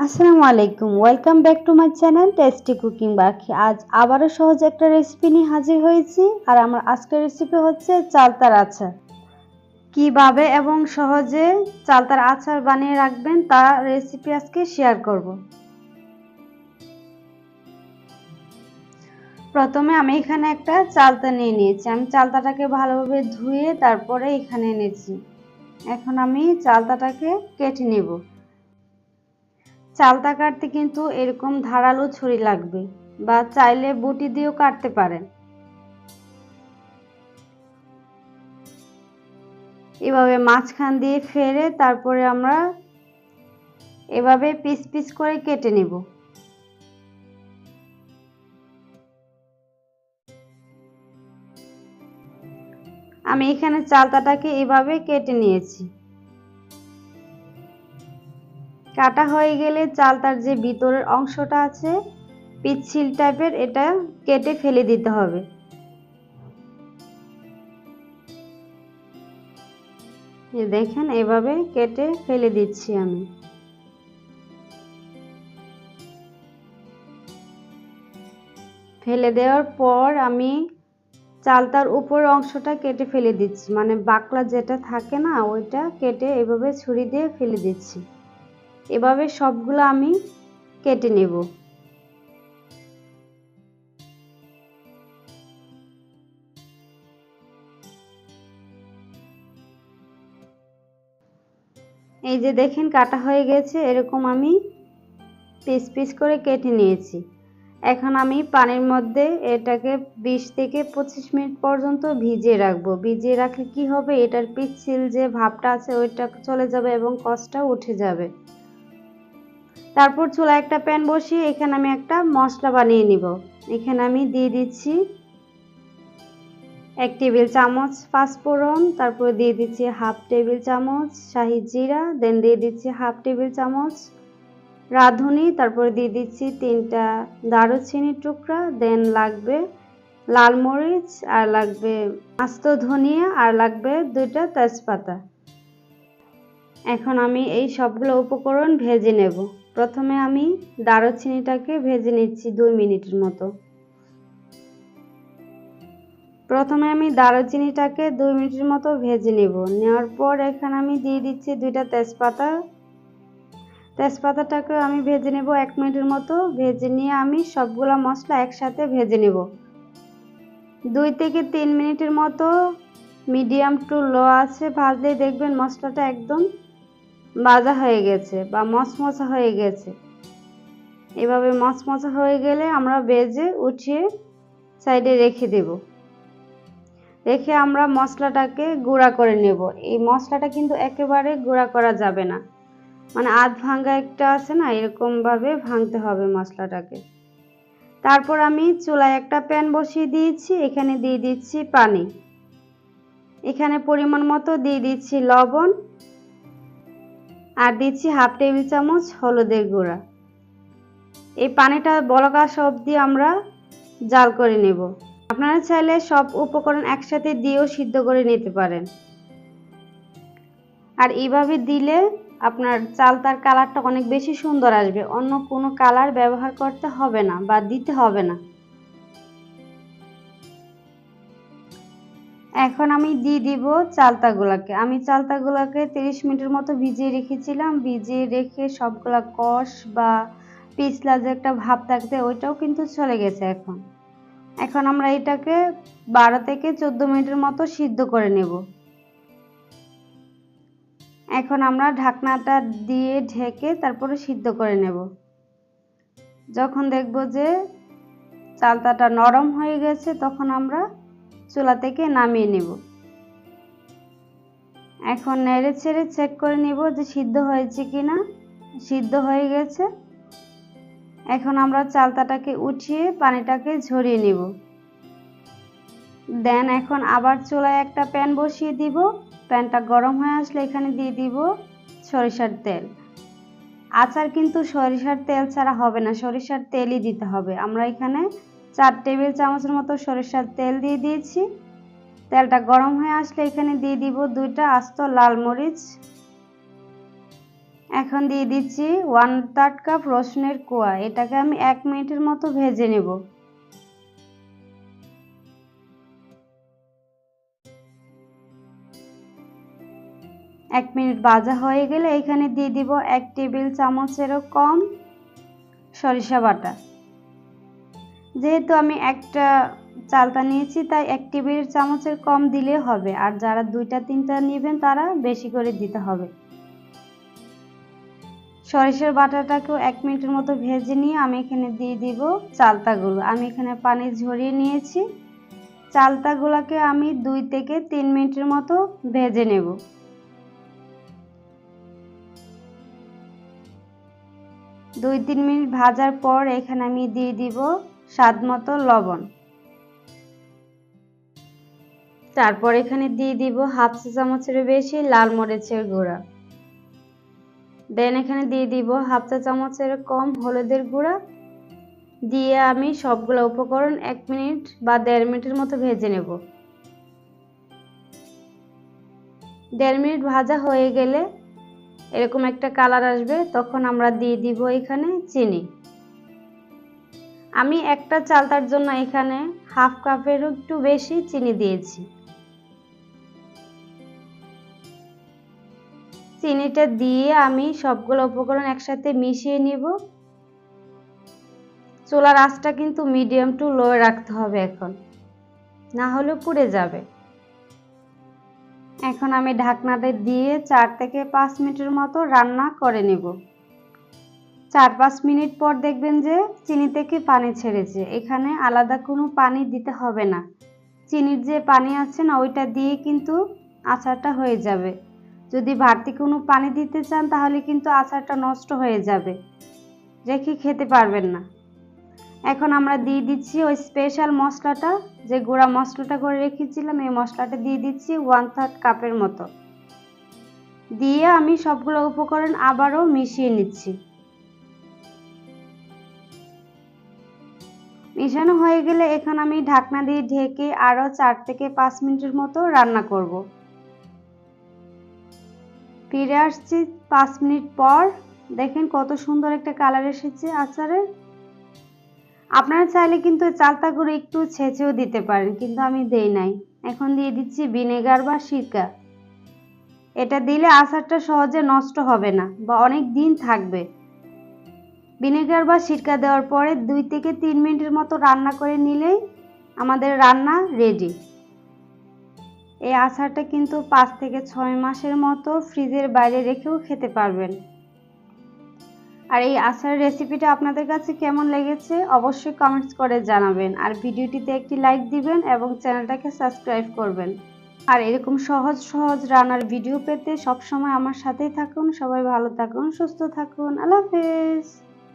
আসসালামু আলাইকুম। Welcome back to my channel tasty cooking বাকি আজ আবারও সহজ একটা রেসিপি নিয়ে হাজির হয়েছি, আর আমার আজকের রেসিপি হচ্ছে চালতার আচার। কীভাবে এবং সহজে চালতার আচার বানিয়ে রাখবেন, তা রেসিপি আজকে শেয়ার করব। প্রথমে আমি এখানে একটা চালতা নিয়ে নিয়েছি। আমি চালতাটাকে ভালোভাবে ধুয়ে তারপরে এখানে এনেছি। এখন আমি চালতাটাকে কেটে নেব। চালতা কাটতে কিন্তু এরকম ধারালো ছুরি লাগবে বা চাইলে বটি দিয়েও কাটতে পারেন। এভাবে মাঝখান দিয়ে ফেরে তারপরে আমরা এভাবে পিস পিস করে কেটে নেব। আমি এখানে চালতাটাকে এভাবে কেটে নিয়েছি। কাটা হয়ে গেলে চালতার যে ভিতরের অংশটা আছে, পিচ্ছিল টাইপের এটা কেটে ফেলে দিতে হবে। দেখেন, এভাবে কেটে ফেলে দিচ্ছি আমি। ফেলে দেওয়ার পর আমি চালতার উপর অংশটা কেটে ফেলে দিচ্ছি। মানে বাকলা যেটা থাকে না, ওইটা কেটে এভাবে ছুরি দিয়ে ফেলে দিচ্ছি। এভাবে সবগুলো আমি কেটে নেব। এই যে দেখেন, কাটা হয়ে গেছে, এরকম আমি পিস পিস করে কেটে নিয়েছি। এখন আমি পানির মধ্যে এটাকে বিশ থেকে পঁচিশ মিনিট পর্যন্ত ভিজিয়ে রাখব। ভিজিয়ে রাখলে কি হবে? এটার পিচ্ছিল যে ভাবটা আছে, ওইটা চলে যাবে এবং কষটা উঠে যাবে। তারপর চুলা একটা প্যান বসিয়ে এখানে আমি একটা মশলা বানিয়ে নিব। এখানে আমি দিয়ে দিচ্ছি এক টেবিল চামচ পাঁচফোড়ন, তারপর দিয়ে দিচ্ছি হাফ টেবিল চামচ শাহি জিরা, দেন দিয়ে দিচ্ছি হাফ টেবিল চামচ রাঁধুনি, তারপর দিয়ে দিচ্ছি তিনটা দারুচিনির টুকরা, দেন লাগবে লাল মরিচ, আর লাগবে আস্ত ধনিয়া, আর লাগবে দুইটা তেজপাতা। এখন আমি এই সবগুলো উপকরণ ভেজে নেব। প্রথমে আমি দারুচিনিটাকে ভেজে নিচ্ছি দুই মিনিটের মতো। প্রথমে আমি দারুচিনিটাকে দুই মিনিটের মতো ভেজে নেব। নেওয়ার পর এখানে আমি দিয়ে দিচ্ছি দুইটা তেজপাতা। তেজপাতাটাকে আমি ভেজে নেব এক মিনিটের মতো। ভেজে নিয়ে আমি সবগুলো মশলা একসাথে ভেজে নেব। দুই থেকে তিন মিনিটের মতো মিডিয়াম টু লো আছে, ভাজলেই দেখবেন মশলাটা একদম ভাজা হয়ে গেছে বা মশমশা হয়ে গেছে। এভাবে মশমশা হয়ে গেলে আমরা বেজে উঠিয়ে সাইডে রেখে দেব। রেখে আমরা মশলাটাকে গুঁড়া করে নেব। এই মশলাটা কিন্তু একেবারে গুঁড়া করা যাবে না। মানে আধ ভাঙ্গা একটা আছে না, এরকমভাবে ভাঙতে হবে মশলাটাকে। তারপর আমি চুলায় একটা প্যান বসিয়ে দিয়েছি, এখানে দিয়ে দিচ্ছি পানি। এখানে পরিমাণ মতো দিয়ে দিচ্ছি লবণ আর দিচ্ছি হাফ টেবিল চামচ হলুদের গুঁড়া। এই পানিটা বলকা সব দিয়ে আমরা জাল করে নেব। আপনারা চাইলে সব উপকরণ একসাথে দিয়েও সিদ্ধ করে নিতে পারেন। আর এইভাবে দিলে আপনার চালতার কালারটা অনেক বেশি সুন্দর আসবে। অন্য কোনো কালার ব্যবহার করতে হবে না বা দিতে হবে না। এখন আমি দিয়ে দিব চালতাগুলাকে। আমি চালতাগুলাকে তিরিশ মিনিটের মতো ভিজিয়ে রেখেছিলাম। ভিজিয়ে রেখে সবগুলা কষ বা পিছলা যে একটা ভাব থাকতে ওইটাও কিন্তু চলে গেছে এখন। এখন আমরা এটাকে বারো থেকে চোদ্দ মিনিটের মতো সিদ্ধ করে নেব। এখন আমরা ঢাকনাটা দিয়ে ঢেকে তারপরে সিদ্ধ করে নেব। যখন দেখব যে চালতাটা নরম হয়ে গেছে, তখন আমরা চুলা থেকে নামিয়ে নেব। এখন নেড়ে ছেড়ে চেক করে নেব যে সিদ্ধ হয়েছে কি না সিদ্ধ হয়ে গেছে। এখন আমরা চালতাটাকে উঠিয়ে পানিটাকে ঝরিয়ে নেব। দেন এখন আবার চুলায় একটা প্যান বসিয়ে দিব। প্যানটা গরম হয়ে আসলে এখানে দিয়ে দিব সরিষার তেল। আচার কিন্তু সরিষার তেল ছাড়া হবে না, সরিষার তেলই দিতে হবে। আমরা এখানে চার টেবিল চামচের মতো সরিষার তেল দিয়ে দিয়েছি। তেলটা গরম হয়ে আসলে এখানে দিয়ে দিব দুইটা আস্ত লাল মরিচ। এখন দিয়ে দিচ্ছি ওয়ান থার্ড কাপ রসুনের কোয়া। এটাকে আমি এক মিনিটের মতো ভেজে নেব। এক মিনিট ভাজা হয়ে গেলে এখানে দিয়ে দিব এক টেবিল চামচেরও কম সরিষা বাটা। যেহেতু আমি একটা চালতা নিয়েছি, তাই এক টেবিল চামচের কম দিলে হবে। আর যারা দুইটা, তিনটা নেবেন, তারা বেশি করে দিতে হবে। সরিষার বাটাটাকেও এক মিনিটের মতো ভেজে নিয়ে আমি এখানে দিয়ে দিব চালতাগুলো। আমি এখানে পানি ঝরিয়ে নিয়েছি। চালতাগুলোকে আমি দুই থেকে তিন মিনিটের মতো ভেজে নেব। দুই, তিন মিনিট ভাজার পর এখানে আমি দিয়ে দিব স্বাদ মতো লবণ। তারপর এখানে দিয়ে দিব হাফ চা চামচের বেশি লাল মরিচের গুঁড়া। দেন এখানে দিয়ে দিব হাফ চা চামচের কম হলুদের গুঁড়া। দিয়ে আমি সবগুলো উপকরণ এক মিনিট বা দেড় মিনিটের মতো ভেজে নেব। দেড় মিনিট ভাজা হয়ে গেলে এরকম একটা কালার আসবে, তখন আমরা দিয়ে দিব এখানে চিনি। আমি একটা চালতার জন্য এখানে হাফ কাপেরও একটু বেশি চিনি দিয়েছি। চিনিটা দিয়ে আমি সবগুলো উপকরণ একসাথে মিশিয়ে নিব। চুলার আঁচটা কিন্তু মিডিয়াম টু লো রাখতে হবে এখন, না হলে পুড়ে যাবে। এখন আমি ঢাকনাটা দিয়ে চার থেকে পাঁচ মিনিটের মতো রান্না করে নেব। চার পাঁচ মিনিট পর দেখবেন যে চিনি থেকে পানি ছেড়েছে। এখানে আলাদা কোনো পানি দিতে হবে না। চিনির যে পানি আছে না, ওইটা দিয়ে কিন্তু আচারটা হয়ে যাবে। যদি বাড়তি কোনো পানি দিতে চান, তাহলে কিন্তু আচারটা নষ্ট হয়ে যাবে। রেখে খেতে পারবেন না। এখন আমরা দিয়ে দিচ্ছি ওই স্পেশাল মশলাটা। যে গুঁড়া মশলাটা করে রেখেছিলাম, এই মশলাটা দিয়ে দিচ্ছি ওয়ান থার্ড কাপের মতো। দিয়ে আমি সবগুলো উপকরণ আবারও মিশিয়ে নিচ্ছি। মিশানো হয়ে গেলে এখন আমি ঢাকনা দিয়ে ঢেকে আরও চার থেকে পাঁচ মিনিটের মতো রান্না করব। ফিরে আসছি পাঁচ মিনিট পর। দেখেন কত সুন্দর একটা কালার এসেছে আচারের আপনারা চাইলে কিন্তু চালতাগুলো একটু ছেঁচেও দিতে পারেন, কিন্তু আমি দেই নাই। এখন দিয়ে দিচ্ছি ভিনেগার বা সিরকা। এটা দিলে আচারটা সহজে নষ্ট হবে না বা অনেক দিন থাকবে। ভিনেগার বা সিরকা দেওয়ার পরে দুই থেকে তিন মিনিটের মতো রান্না করে নিলেই আমাদের রান্না রেডি এই আচারটা কিন্তু পাঁচ থেকে ছয় মাসের মতো ফ্রিজের বাইরে রেখেও খেতে পারবেন। আর এই আচার রেসিপিটা আপনাদের কাছে কেমন লেগেছে অবশ্যই কমেন্টস করে জানাবেন। আর ভিডিওটিতে একটি লাইক দিবেন এবং চ্যানেলটাকে সাবস্ক্রাইব করবেন। আর এরকম সহজ সহজ রান্নার ভিডিও পেতে সবসময় আমার সাথেই থাকুন। সবাই ভালো থাকুন, সুস্থ থাকুন। আল্লাহ হাফেজ।